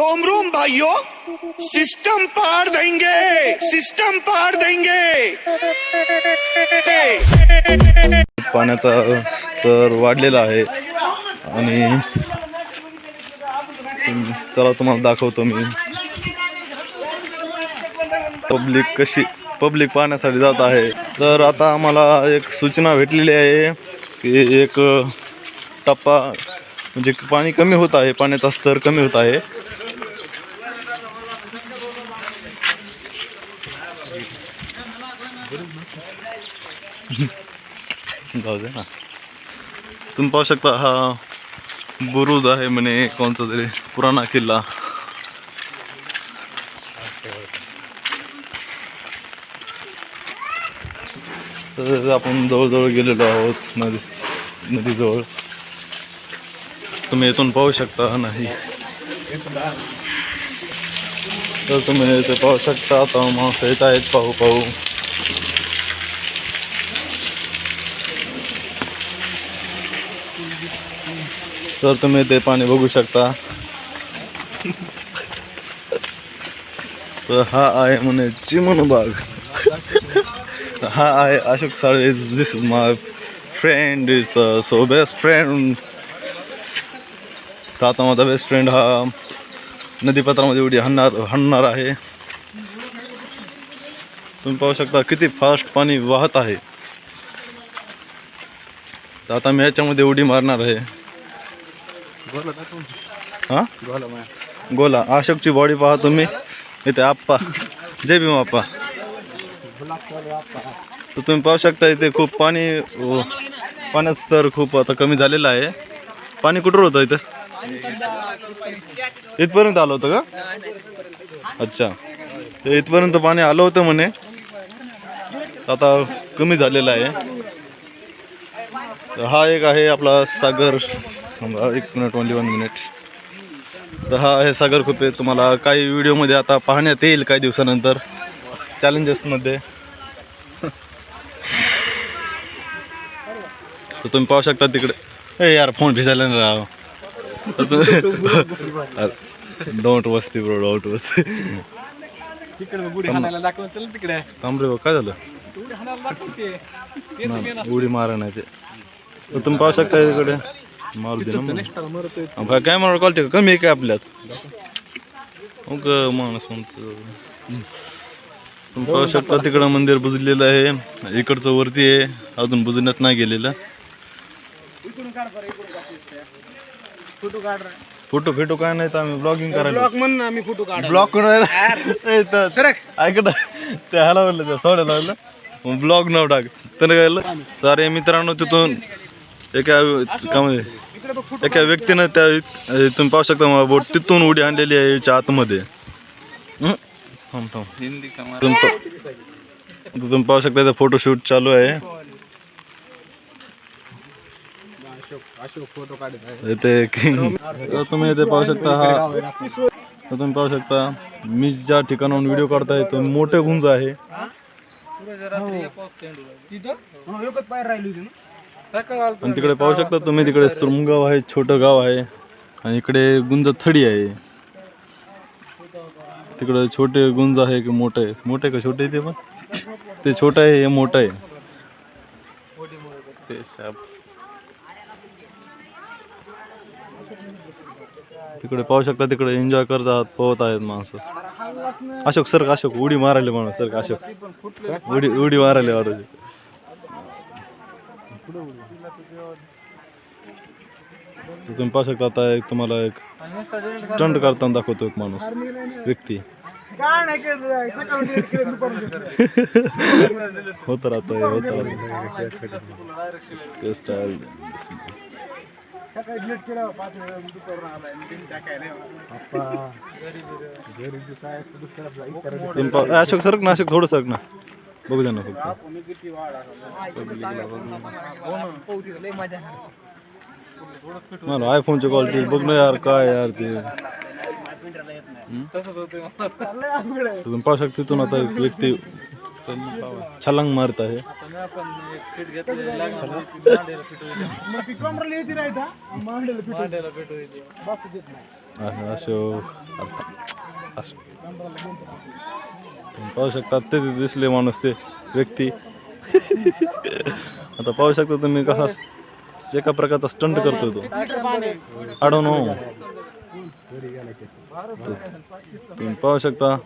Rome रोम भाइयों system पार देंगे सिस्टम पार देंगे। पाण्याचा स्तर वाढलेला आहे आणि चला तुम्हाला दाखवतो मी. पब्लिक कशी पब्लिक पाहण्यासाठी जात आहे. तर आता आम्हाला एक सूचना भेटलेली आहे की एक टप्पा म्हणजे पाणी कमी होत आहे पाण्याचा स्तर कमी होत आहे. जाऊ दे ना. तुम्ही पाहू शकता हा बुरुज आहे म्हणे कोणचा तरी पुराणा किल्ला. तसेच आपण जवळजवळ गेलेलो आहोत नदी नदीजवळ. तुम्ही इथून पाहू शकता नाही. तर तुम्ही इथे पाहू शकता आता माणसं येत आहेत पाहू पाहू. तर तुम्ही ते पाणी बघू शकता. तर हा आहे म्हणे चिमण बाग. हा आहे Ashok Sale this my friend is so best friend तर आता माझा बेस्ट फ्रेंड हा नदीपात्रामध्ये उडी हाणणार हाणणार आहे. तुम्ही पाहू शकता किती फास्ट पाणी वाहत आहे. तर आता मी याच्यामध्ये उडी मारणार आहे. हा? गोला अशोकची बॉडी पहा तुम्ही. इथे आप्पा. जय भीम आप्पा. तर तुम्ही पाहू शकता इथे खूप पाणी पाण्याचं स्तर खूप आता कमी झालेलं आहे. पाणी कुठं होतं इथं? इथपर्यंत आलं होतं का? अच्छा. ते इथपर्यंत पाणी आलं होतं म्हणे. आता कमी झालेलं आहे. हा एक आहे आपला सागर समजा एक मिनिट ओनली वन मिनिट तर हा आहे सागर खुपे. तुम्हाला काही व्हिडिओमध्ये आता पाहण्यात येईल काही दिवसानंतर. चॅलेंजेसमध्ये तर तुम्ही पाहू शकता तिकडे. ए यार फोन भिजायला नाही राव. डोंट वस्ती ब्रो डोंट वस्ती तिकडे बुडी हाणायला दाखव चल तिकडे. थांब रे भाऊ, काय झालं? उडी मारा नाही ते तर तुम्ही पाहू शकता तिकडे. मारू दे ना मग. काय कॅमेरा क्वालिटी कमी आहे काय आपल्यात? मग माणूस म्हणतो. तुम्ही पाहू शकता तिकडं मंदिर बुजलेलं आहे. इकडचं वरती आहे. अजून बुजण्यात नाही गेलेलं. फोटो फोटो काय नाही आम्ही ब्लॉगिंग करायला. ब्लॉक म्हण ना मी फोटो काढ ब्लॉग कोण सरक. ऐक ना ते म्हणलं त्या सोडायला लागलं ब्लॉग नाव टाक. त्यानं काय? तर अरे मित्रांनो तिथून एका का म्हणजे इकडे बघ फोटो एका व्यक्तीनं त्या तुम्ही पाहू शकता मला बोट तिथून उडी आणलेली आहे याच्या आतमध्ये? थांब थांब. तुम्ही पाहू शकता इथं फोटोशूट चालू आहे. अशोक अशोक फोटो काढत आहे इथे किंग तर तुम्ही इथे पाहू शकता हा तर तुम्ही पाहू शकता मी ज्या ठिकाणाहून व्हिडिओ काढताय तो मोठे गुंज आहे. आणि तिकडे पाहू शकता तुम्ही तिकडे सुरमगाव आहे छोटं गाव आहे आणि इकडे गुंज थडी आहे. तिकडे छोटे गुंज आहे की मोठे? आहे मोठे का छोटे ते पण? ते छोटं आहे हे मोठं आहे. ते तिकडे पाहू शकता तिकडे एन्जॉय करतात पोहत आहेत माणसं. अशोक सर अशोक? उडी मारायला माणूस सर अशोक? उडी उडी मारायला वाटत. तर तुम्ही पाहू शकता आता एक तुम्हाला एक स्टंट करताना दाखवतो एक माणूस. व्यक्ती. होत राहतं होत राहतं स्टाईल अशोक सरक ना अशोक थोडं सरक ना. बघू द्या ना फक्त. मला आयफोनची क्वालिटी बघ ना यार काय यार ते. तुम्ही पाहू शकता तिथून आता एक व्यक्ती छलांग मारत आहे. ती अशोक. पाहू शकता ते दिसले माणूस ते व्यक्ती. आता पाहू शकता तुम्ही कसा एका प्रकारचा स्टंट करतोय तो. आडो नो तुम्ही पाहू शकता.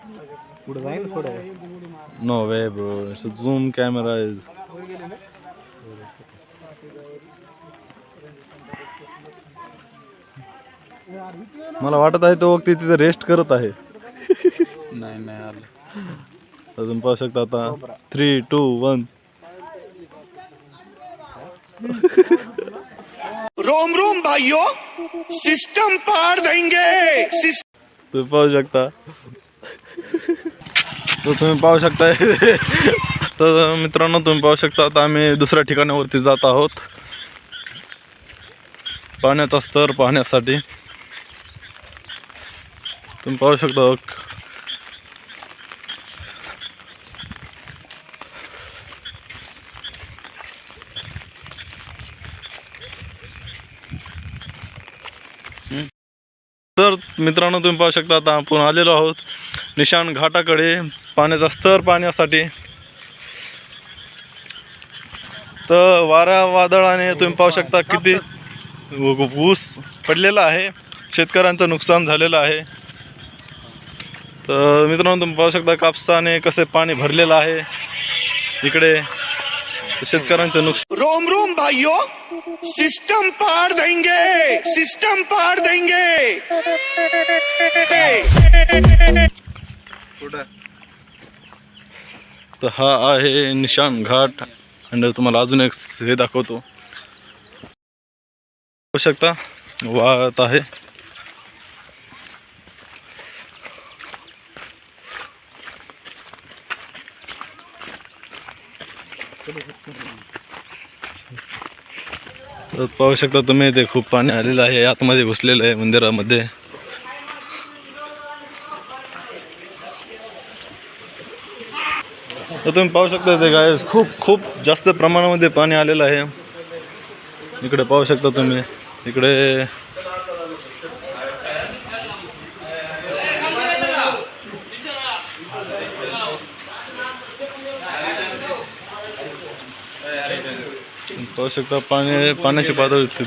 No way bro it's zoom camera is मला वाटत आहे तो व्यक्ती तिथे रेस्ट करत आहे. नाही नाही आलं. अजून पाहू शकता आता. थ्री टू वन रोम रोम भाइयों सिस्टम पार देंगे। तुम्ही पाहू शकता. तर तुम्ही पाहू शकता. तर मित्रांनो तुम्ही पाहू शकता आता आम्ही दुसऱ्या ठिकाणावरती जात आहोत. पाण्याचा स्तर पाहण्यासाठी. तुम्ही पाहू शकता तर मित्रांनो तुम्ही पाहू शकता आता आपण आलेलो आहोत निशाण घाटाकडे पाण्याचा स्तर पाण्यासाठी तर वारा वादळाने तुम्ही पाहू शकता किती ऊस पडलेला आहे. शेतकऱ्यांचं नुकसान झालेलं आहे. तर मित्रांनो तुम्ही पाहू शकता कापसाने कसे पाणी भरलेलं आहे. इकडे शेतकऱ्यांचं नुकसान. रोम रोम भाइयों सिस्टम पार देंगे सिस्टम पार देंगे. तर हा आहे निशाण घाट. आणि तुम्हाला अजून एक हे दाखवतो. पाहू शकता वाहत आहे. पाहू शकता तुम्ही ते खूप पाणी आलेलं आहे. आतमध्ये घुसलेलं आहे मंदिरामध्ये. तर तुम्ही पाहू शकता ते काय खूप खूप जास्त प्रमाणामध्ये पाणी आलेलं आहे. इकडे पाहू शकता तुम्ही. इकडे पाहू शकता पाणी पाण्याची पातळी तिथ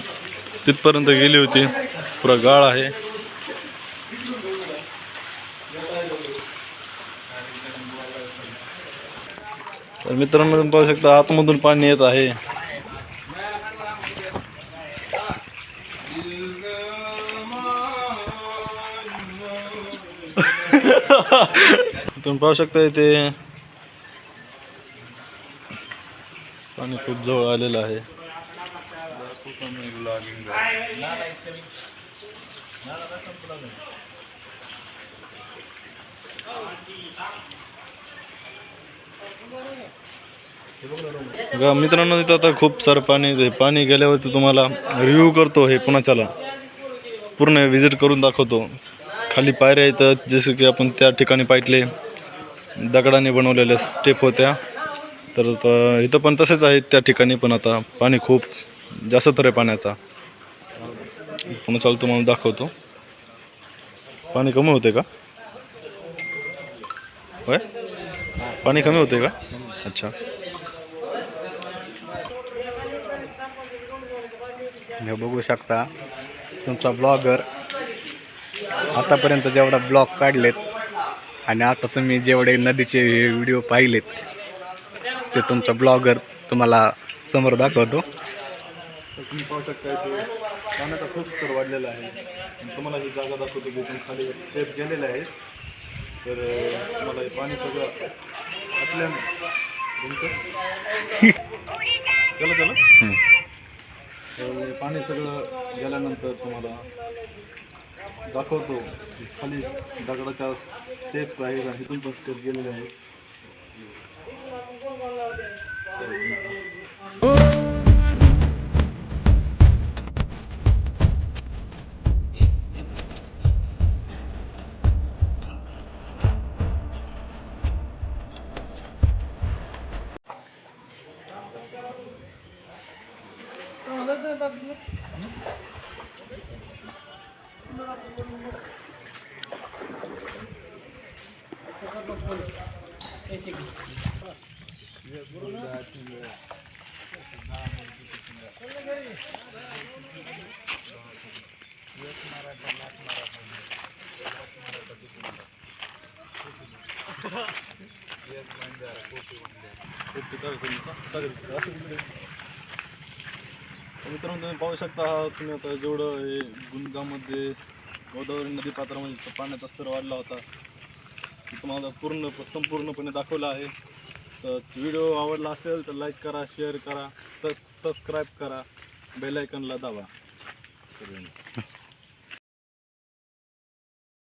तिथपर्यंत गेली होती. पुरा गाळ आहे. तर मित्रांनो तुम्ही पाहू शकता आतमधून पाणी येत आहे. तुम्ही पाहू शकता इथे पाणी खूप जवळ आलेलं आहे. मित्रांनो तिथं आता खूप सारं पाणी येते पाणी गेल्यावरती तुम्हाला रिव्ह्यू करतो हे पुन्हा चला पूर्ण व्हिजिट करून दाखवतो. खाली पायऱ्या येतात जसं की आपण त्या ठिकाणी पाहिले दगडाने बनवलेल्या स्टेप होत्या. तर इथं पण तसेच आहेत त्या ठिकाणी पण आता पाणी खूप जास्त तर आहे पाण्याचा. पुन्हा चालू तुम्हाला दाखवतो. पाणी कमी होते का? होय? पाणी कमी होते का? अच्छा. हे बघू शकता तुमचा ब्लॉगर. आतापर्यंत जेवढा ब्लॉग काढलेत आणि आता तुम्ही जेवढे नदीचे व्हिडिओ पाहिलेत ते तुमचा ब्लॉगर तुम्हाला समोर दाखवतो. तुम्ही पाहू शकता इथे पाण्याचा खूप स्तर वाढलेला आहे. आणि तुम्हाला ही जागा दाखवतो की इथून खाली स्टेप गेलेले आहे. तर तुम्हाला हे पाणी सगळं आपल्या चला चला. तर हे पाणी सगळं गेल्यानंतर तुम्हाला दाखवतो. की खाली दगडाच्या स्टेप्स आहेत आणि इथून पण स्टेप गेलेले आहेत. मित्रांनो तुम्ही पाहू शकता तुम्ही आता जेवढं हे गुंजामध्ये गोदावरी नदी पात्रामध्ये पाण्याचा स्तर वाढला होता तुम्हाला पूर्ण संपूर्णपणे दाखवलं आहे. तर व्हिडिओ आवडला असेल तर लाईक करा शेअर करा सबस्क्राईब करा. बेल आयकनला दाबा.